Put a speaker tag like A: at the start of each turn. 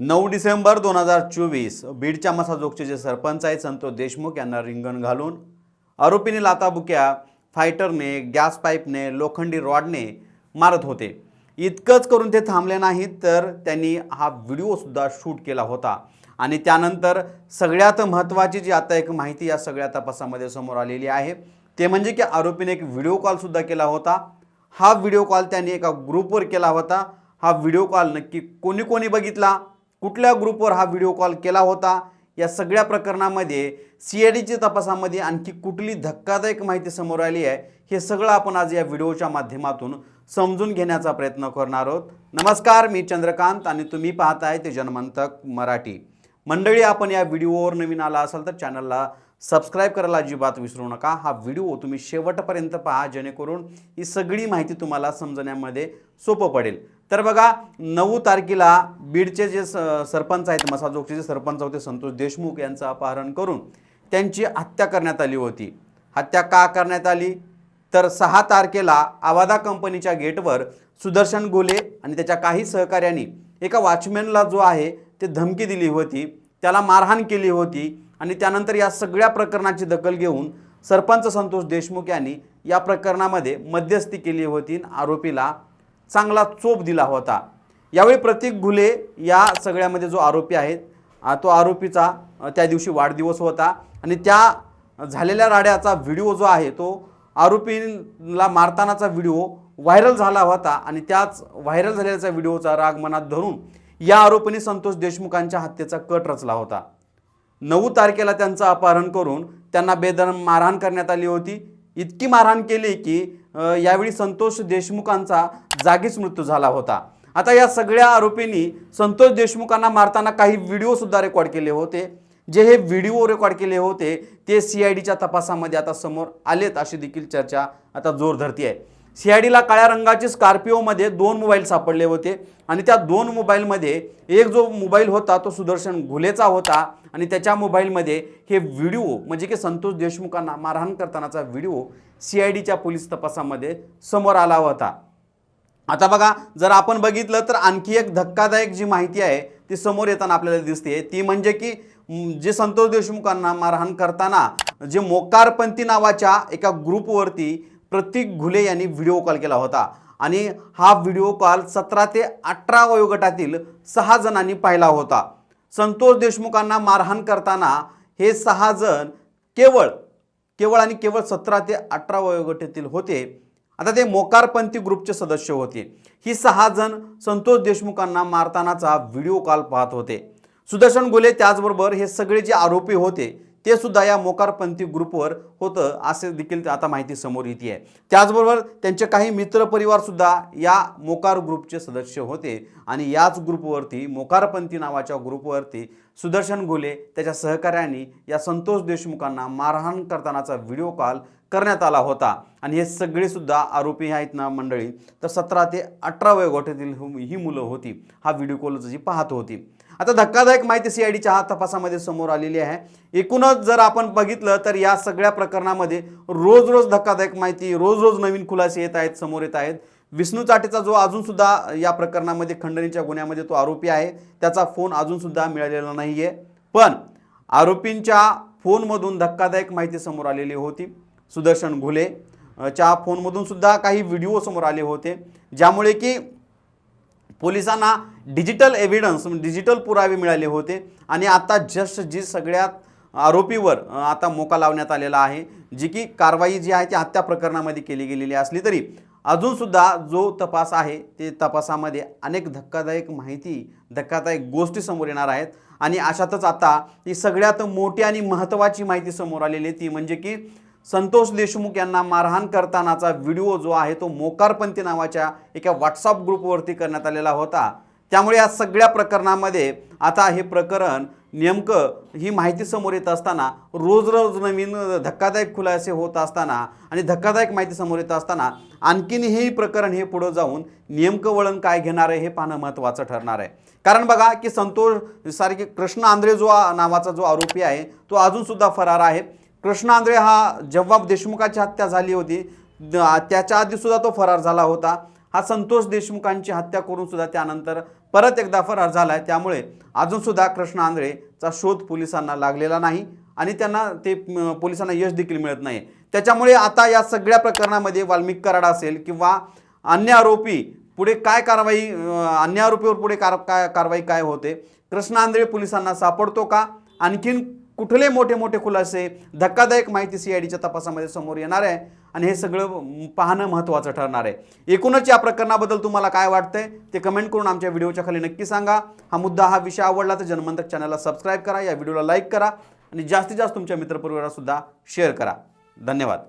A: नऊ डिसेंबर दोन हजार चोवीस बीडच्या मसाजोगचे जे सरपंच आहेत संतोष देशमुख यांना रिंगण घालून आरोपीने लाताबुक्या फायटरने गॅस पाईपने लोखंडी रॉडने मारत होते. इतकंच करून ते थांबले नाहीत तर त्यांनी हा व्हिडिओसुद्धा शूट केला होता. आणि त्यानंतर सगळ्यात महत्त्वाची जी आता एक माहिती या सगळ्या तपासामध्ये समोर आलेली आहे ते म्हणजे की आरोपीने एक व्हिडिओ कॉलसुद्धा केला होता. हा व्हिडिओ कॉल त्यांनी एका ग्रुपवर केला होता. हा व्हिडिओ कॉल नक्की कोणी कोणी बघितला? कुठल्या ग्रुपवर हा व्हिडिओ कॉल केला होता? या सगळ्या प्रकरणामध्ये सी आय डीच्या तपासामध्ये आणखी कुठली धक्कादायक माहिती समोर आली आहे? हे सगळं आपण आज या व्हिडिओच्या माध्यमातून समजून घेण्याचा प्रयत्न करणार आहोत. नमस्कार मी चंद्रकांत आणि तुम्ही पाहत आहे ते जनमंतक मराठी. मंडळी आपण या व्हिडिओवर नवीन आला असाल तर चॅनलला सबस्क्राईब करायला अजिबात विसरू नका. हा व्हिडिओ तुम्ही शेवटपर्यंत पहा जेणेकरून ही सगळी माहिती तुम्हाला समजण्यामध्ये सोपं पडेल. तर बघा नऊ तारखेला बीडचे जे स सरपंच आहेत मसाजोगचे जे सरपंच होते संतोष देशमुख यांचं अपहरण करून त्यांची हत्या करण्यात आली होती. हत्या का करण्यात आली? तर सहा तारखेला आवादा कंपनीच्या गेटवर सुदर्शन गोले आणि त्याच्या काही सहकाऱ्यांनी एका वॉचमॅनला जो आहे ते धमकी दिली होती. त्याला मारहाण केली होती आणि त्यानंतर या सगळ्या प्रकरणाची दखल घेऊन सरपंच संतोष देशमुख यांनी या प्रकरणामध्ये मध्यस्थी केली होती आरोपीला चांगला चोप दिला होता. यावेळी प्रतीक घुले या सगळ्यामध्ये जो आरोपी आहे तो आरोपीचा त्या दिवशी वाढदिवस होता. आणि त्या झालेल्या राड्याचा व्हिडिओ जो आहे तो आरोपीला मारतानाचा व्हिडिओ व्हायरल झाला होता. आणि त्याच व्हायरल झालेल्याचा व्हिडिओचा राग मनात धरून या आरोपीने संतोष देशमुखांच्या हत्येचा कट रचला होता. नऊ तारखेला त्यांचं अपहरण करून त्यांना बेदम मारहाण करण्यात आली होती. इतकी मारहाण केली की यावेळी संतोष देशमुखांचा जागीच मृत्यू झाला होता. आता या सगळ्या आरोपींनी संतोष देशमुखांना मारताना काही व्हिडिओसुद्धा रेकॉर्ड केले होते. जे हे व्हिडिओ रेकॉर्ड केले होते ते सी आय डीच्या तपासामध्ये आता समोर आलेत अशी देखील चर्चा आता जोर धरती आहे. सी आय डीला काळ्या रंगाची स्कॉर्पिओमध्ये दोन मोबाईल सापडले होते आणि त्या दोन मोबाईलमध्ये एक जो मोबाईल होता तो सुदर्शन घुलेचा होता आणि त्याच्या मोबाईलमध्ये हे व्हिडिओ म्हणजे की संतोष देशमुखांना मारहाण करतानाचा व्हिडिओ सी आय डीच्या पोलीस तपासामध्ये समोर आला होता. आता बघा जर आपण बघितलं तर आणखी एक धक्कादायक जी माहिती आहे ती समोर येताना आपल्याला दिसते ती म्हणजे की जे संतोष देशमुखांना मारहाण करताना जे मोकारपंथी नावाच्या एका ग्रुपवरती प्रतीक घुले यांनी व्हिडिओ कॉल केला होता. आणि हा व्हिडिओ कॉल सतरा ते अठरा वयोगटातील सहा जणांनी पाहिला होता. संतोष देशमुखांना मारहाण करताना हे सहा जण केवळ केवळ आणि केवळ सतरा ते अठरा वयोगटातील होते. आता ते मोकारपंथी ग्रुपचे सदस्य होते. ही सहा जण संतोष देशमुखांना मारतानाचा व्हिडिओ कॉल पाहत होते. सुदर्शन गोले त्याचबरोबर हे सगळे जे आरोपी होते ते सुद्धा या मोकारपंथी ग्रुपवर होतं असे देखील आता माहिती समोर येते आहे त्याचबरोबर त्यांचे काही मित्रपरिवारसुद्धा या मोकार ग्रुपचे सदस्य होते आणि याच ग्रुपवरती मोकारपंथी नावाच्या ग्रुपवरती सुदर्शन गोले त्याच्या सहकाऱ्यांनी या संतोष देशमुखांना मारहाण करतानाचा व्हिडिओ कॉल करण्यात आला होता. आणि हे सगळेसुद्धा आरोपी आहेत ना मंडळी? तर सतरा ते अठरा वयोगटातील ही मुलं होती. हा व्हिडिओ कॉल जी पाहत होती. आता धक्कादायक माहिती सी आय डीच्या हा तपासामध्ये समोर आलेली आहे. एकूणच जर आपण बघितलं तर या सगळ्या प्रकरणामध्ये रोज रोज धक्कादायक माहिती रोज रोज नवीन खुलासे येत आहेत समोर येत आहेत. विष्णू चाटेचा जो अजूनसुद्धा या प्रकरणामध्ये खंडणीच्या गुन्ह्यामध्ये तो आरोपी आहे त्याचा फोन अजूनसुद्धा मिळालेला नाही आहे पण आरोपींच्या फोनमधून धक्कादायक माहिती समोर आलेली होती. सुदर्शन घुले च्या फोनमधून सुद्धा काही व्हिडिओ समोर आले होते. ज्यामुळे की पोलिसांना डिजिटल एव्हिडन्स म्हणजे डिजिटल पुरावे मिळाले होते. आणि आता जस्ट जी सगळ्यात आरोपीवर आता मोका लावण्यात आलेला आहे जी की कारवाई जी आहे ती हत्या प्रकरणामध्ये केली गेलेली असली तरी अजूनसुद्धा जो तपास आहे ते तपासामध्ये अनेक धक्कादायक माहिती धक्कादायक गोष्टी समोर येणार आहेत. आणि अशातच आता ही सगळ्यात मोठी आणि महत्त्वाची माहिती समोर आलेली आहे ती म्हणजे की संतोष देशमुख यांना मारहाण करतानाचा व्हिडिओ जो आहे तो मोकारपंथी नावाच्या एका व्हॉट्सअप ग्रुपवरती करण्यात आलेला होता. त्यामुळे या सगळ्या प्रकरणामध्ये आता हे प्रकरण नेमकं ही माहिती समोर येत असताना रोज रोज नवीन धक्कादायक खुलासे होत असताना आणि धक्कादायक माहिती समोर येत असताना आणखीन हे प्रकरण हे पुढं जाऊन नेमकं वळण काय घेणार आहे हे पाहणं महत्त्वाचं ठरणार आहे. कारण बघा की संतोष सारखे कृष्ण आंध्रे जो नावाचा जो आरोपी आहे तो अजूनसुद्धा फरार आहे. कृष्ण आंध्रे हा जेव्हा देशमुखाची हत्या झाली होती. त्याच्या आधीसुद्धा तो फरार झाला होता. हा संतोष देशमुखांची हत्या करूनसुद्धा त्यानंतर परत एकदा फरार झाला आहे त्यामुळे अजूनसुद्धा कृष्ण आंधळेचा शोध पोलिसांना लागलेला नाही आणि त्यांना ते पोलिसांना यश देखील मिळत नाही. त्याच्यामुळे आता या सगळ्या प्रकरणामध्ये वाल्मिक कराड असेल किंवा अन्य आरोपी पुढे काय कारवाई अन्य आरोपीवर पुढे कार काय कारवाई काय होते? कृष्ण आंधळे पोलिसांना सापडतो का? आणखीन कुठले मोठे मोठे खुलासे धक्कादायक माहिती सी आय डीच्या तपासामध्ये समोर येणार आहे आणि हे सगळं पाहणं महत्त्वाचं ठरणार आहे. एकूणच या प्रकरणाबद्दल तुम्हाला काय वाटतंय ते कमेंट करून आमच्या व्हिडिओच्या खाली नक्की सांगा. हा मुद्दा हा विषय आवडला तर जनमंतक चॅनलला सबस्क्राईब करा या व्हिडिओला लाईक करा आणि जास्तीत जास्त तुमच्या मित्रपरिवारासुद्धा शेअर करा. धन्यवाद.